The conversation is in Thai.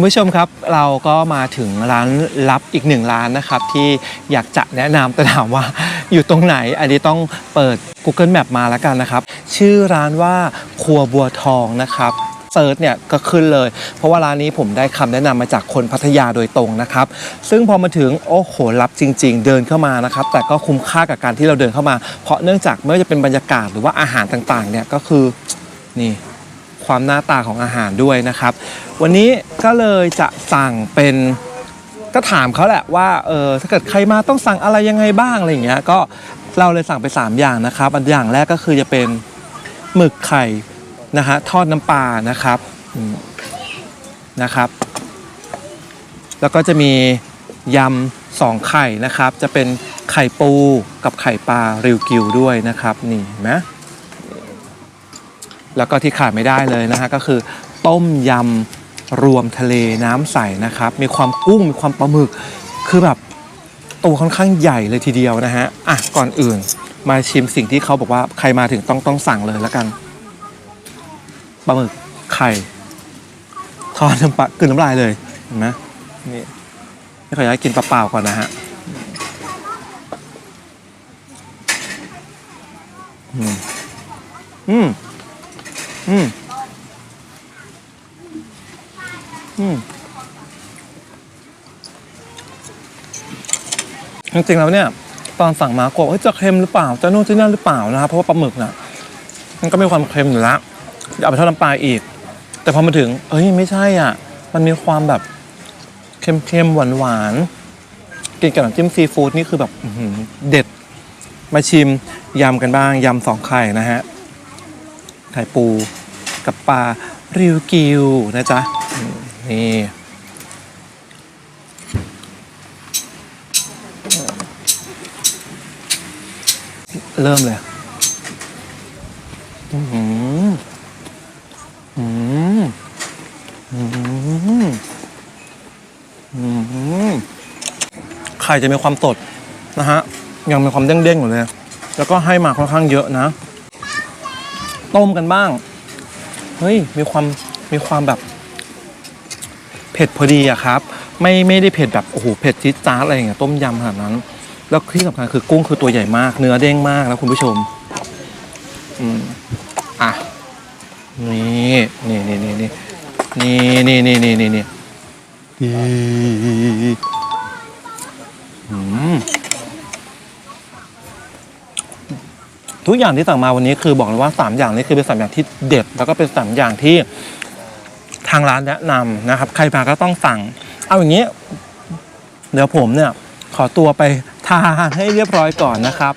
คุณผู้ชมครับเราก็มาถึงร้านลับอีกหนึ่งร้านนะครับที่อยากจะแนะนำแต่ถามว่าอยู่ตรงไหน อันนี้ต้องเปิด Google Map มาแล้วกันนะครับ ชื่อร้านว่าครัวบัวทองนะครับเซิร์ชเนี่ยก็ขึ้นเลย เพราะว่าร้านนี้ผมได้คำแนะนำมาจากคนพัทยาโดยตรงนะครับ ซึ่งพอมาถึงโอ้โหลับจริง ๆ เดินเข้ามานะครับ แต่ก็คุ้มค่ากับการที่เราเดินเข้ามา เพราะเนื่องจากไม่ว่าจะเป็นบรรยากาศหรือว่าอาหารต่างๆเนี่ยก็คือนี่ ความหน้าตาของอาหารด้วยนะครับ วันนี้ก็เลยจะสั่งเป็นก็ถามเขาแหละว่าเออถ้าเกิดใครมาต้องสั่งอะไรยังไงบ้างอะไรอย่างเงี้ยก็เราเลยสั่งไป 3 อย่างนะครับอันอย่างแรกก็คือจะเป็นหมึกไข่นะฮะทอดน้ำปลานะครับอืมนะครับ แล้วก็จะมียำสองไข่นะครับ จะเป็นไข่ปูกับไข่ปลาริวกิวด้วยนะครับ นี่เห็นไหม แล้วก็ที่ขาดไม่ได้เลยนะฮะก็คือต้มยำรวมทะเลน้ำใสนะครับ มีความกุ้งมีความปลาหมึก คือแบบตัวค่อนข้างใหญ่เลยทีเดียวนะฮะอะก่อนอื่นมาชิมสิ่งที่เขาบอกว่าใครมาถึงต้องต้องสั่งเลยแล้วกันปลาหมึกไข่ทอดน้ำปลากลืนน้ำลายเลยเห็นไหมนี่ไม่ขออนุญาตกินเปล่าๆก่อนนะฮะอืมอืม อืมอืมจริงๆแล้วเนี่ย ตอนสั่งมากลัวว่าจะเค็มหรือเปล่า จะนู่นจะนั่นหรือเปล่านะครับเพราะว่าปลาหมึกน่ะ มันก็มีความเค็มอยู่แล้วจะเอาไปทอดน้ำปลาอีก แต่พอมาถึง เอ้ยไม่ใช่อะ มันมีความแบบเค็มๆหวานๆกินกับน้ำจิ้มซีฟู้ดนี่คือแบบเด็ดมาชิมยำกันบ้างยำสองไข่นะฮะ ไข่ปูกับปลาริวกิวนะจ๊ะ นี่เริ่มเลย อืมอืมอืมอืมไข่จะมีความสดนะฮะ ยังมีความเด้งๆอยู่เลย แล้วก็ให้มาค่อนข้างเยอะนะ ต้มกันบ้าง เฮ้ย มีความมีความแบบ เผ็ดพอดีอะครับ ไม่ไม่ได้เผ็ดแบบโอ้โหเผ็ดจี๊ดจ๊าดอะไรอย่างเงี้ยต้มยำขนาดนั้น แล้วที่สำคัญคือกุ้งคือตัวใหญ่มาก เนื้อเด้งมากนะคุณผู้ชม อืมอะนี่นี่นี่นี่นี่นี่นี่นี่นี่นี่นี่อืม ทุกอย่างที่สั่งมาวันนี้คือบอกเลยว่า 3 อย่างนี้คือเป็นสามอย่างที่เด็ด แล้วก็เป็นสามอย่างที่ทางร้านแนะนำนะครับ ใครมาก็ต้องสั่ง เอาอย่างนี้ เดี๋ยวผมเนี่ยขอตัวไปทานให้เรียบร้อยก่อนนะครับ